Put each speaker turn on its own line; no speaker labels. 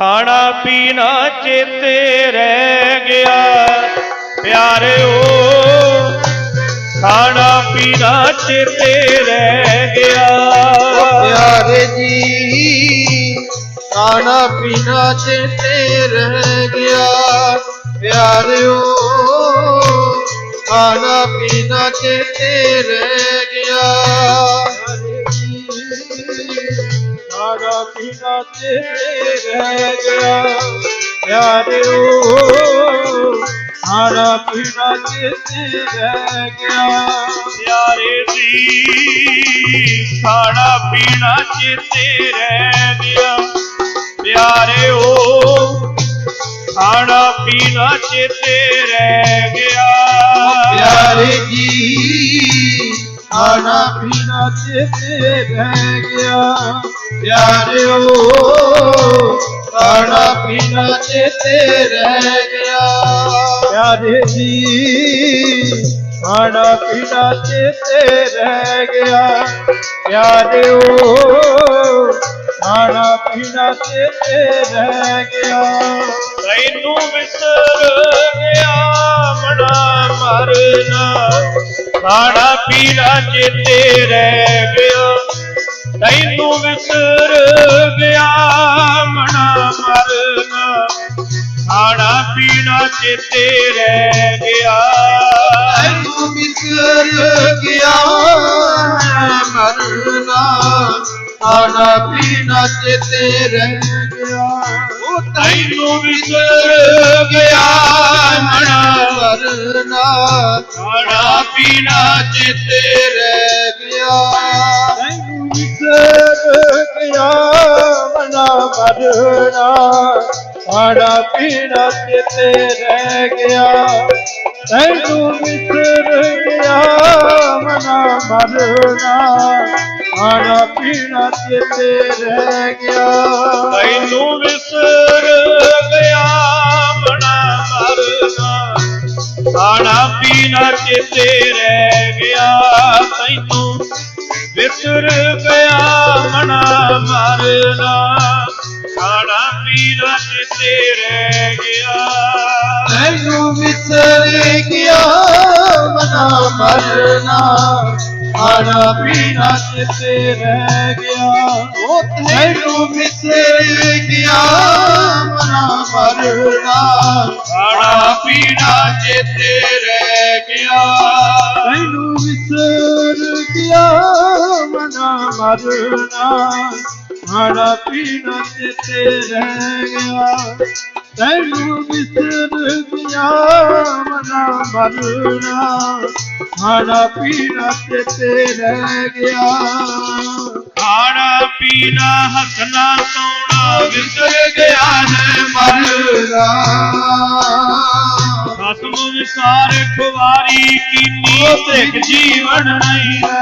ਖਾਣਾ ਪੀਣਾ ਚੇਤੇ ਰਹਿ ਗਿਆ। ਪਿਆਰਿਓ, ਖਾਣਾ ਪੀਣਾ ਚੇਤੇ ਰਹਿ ਗਿਆ।
ਪਿਆਰੇ ਜੀ, ਖਾਣਾ ਪੀਣਾ ਚੇਤੇ ਰਹਿ ਗਿਆ। ਪਿਆਰਿਓ, ਖਾਣਾ ਪੀਣਾ ਚੇਤੇ ਰਹਿ ਗਿਆ। ਖਾਣਾ ਪੀਣਾ ਚੇਤੇ ਰਹਿ ਗਿਆ। ਪਿਆਰਿਓ ਖਾਣਾ ਪੀਣਾ ਚੇਤੇ ਰਹਿ ਗਿਆ
ਪਿਆਰੇ ਦੀ ਖਾਣਾ ਪੀਣਾ ਚੇਤੇ ਰਹਿ ਗਿਆ। ਪਿਆਰਿਓ ਖਾਣਾ ਪੀਣਾ ਚੇਤੇ ਰਹਿ ਗਿਆ।
ਪਿਆਰੇ ਜੀ ਖਾਣਾ ਪੀਣਾ ਚੇਤੇ ਰਹਿ ਗਿਆ। ਪਿਆਰਿਓ ਖਾਣਾ ਪੀਣਾ ਚੇਤੇ ਰਹਿ ਗਿਆ। ਪਿਆਰੇ ਜੀ ਖਾਣਾ ਪੀਣਾ ਚੇਤੇ ਰਹਿ ਗਿਆ। ਪਿਆਰਿਓ ਖਾਣਾ ਪੀਣਾ ਚੇਤੇ ਰਹਿ ਗਿਆ।
ਤੈਨੂੰ ਵਿਸਰ ਗਿਆ ਮਣਾ ਮਰਨਾ। ਖਾਣਾ ਪੀਣਾ ਚੇਤੇ ਰਹਿ ਗਿਆ। ਤੈਨੂੰ ਵਿਸਰ ਗਿਆ ਮਣਾ ਮਰਨਾ। ਖਾਣਾ ਪੀਣਾ ਚੇਤੇ ਰਹਿ ਗਿਆ।
ਤੈਨੂੰ ਵਿਸਰ ਗਿਆ ਮਰਨਾ। ਖਾਣਾ ਪੀਣਾ ਚੇਤੇ ਰਹਿ ਗਿਆ। ਉਹ
ਤੈਨੂੰ ਵਿਸਰ ਗਿਆ ਮਣਾ
ਮਰਨਾ।
ਖਾਣਾ ਪੀਣਾ
ਚੇਤੇ ਰਹਿ ਗਿਆ। ਤੈਨੂੰ ਗਿਆ ਮਨਾ ਮਰਨਾ ਖਾਣਾ ਪੀਣਾ ਚੇਤੇ ਰਹਿ ਗਿਆ। ਤੈਨੂੰ ਵਿਸਰ ਗਿਆ ਮਨਾ ਮਰਨਾ ਖਾਣਾ ਪੀਣਾ ਚੇਤੇ ਰਹਿ ਗਿਆ।
ਤੈਨੂੰ ਵਿਸਰ ਗਿਆ ਮਣਾ ਮਰਨਾ ਖਾਣਾ ਪੀਣਾ ਚੇਤੇ ਰਹਿ ਗਿਆ। ਤੈਨੂੰ ਵਿਸਰ ਖਾਣਾ ਪੀਣਾ ਰਹਿ ਗਿਆ।
ਤੈਨੂੰ ਵਿਸਰ ਗਿਆ, ਮਨਾ ਮਰਨਾ। ਖਾਣਾ ਪੀਣਾ ਚੇਤੇ ਰਹਿ ਗਿਆ। ਉਹ ਤੈਨੂੰ ਵਿਸਰ ਗਿਆ, ਮਨਾ ਮਰਨਾ।
ਖਾਣਾ ਪੀਣਾ ਚੇਤੇ ਰਹਿ ਗਿਆ।
ਤੈਨੂੰ ਵਿਸਰ ਗਿਆ, ਮਨਾ ਮਰਨਾ। ਖਾਣਾ ਪੀਣਾ ਚੇਤੇ ਰਹਿ ਗਿਆ ਤੈਨੂੰ ਵਿਸਰ ਗਿਆ ਮਨਾ ਮਰਨਾ ਖਾਣਾ ਪੀਣਾ ਚੇਤੇ ਰਹਿ ਗਿਆ
ਖਾਣਾ ਪੀਣਾ ਹੱਸਣਾ ਸੋਣਾ ਵਿਸਰ ਗਿਆ ਹੈ ਮਰਨਾ
ਮਰਨਾ
ਖਸਮ ਵਿਸਾਰ ਖੁਵਾਰੀ ਕੀਤੀ ਸਿੱਖ ਜੀਵਨ ਨਹੀਂ
ਰਹਿਣਾ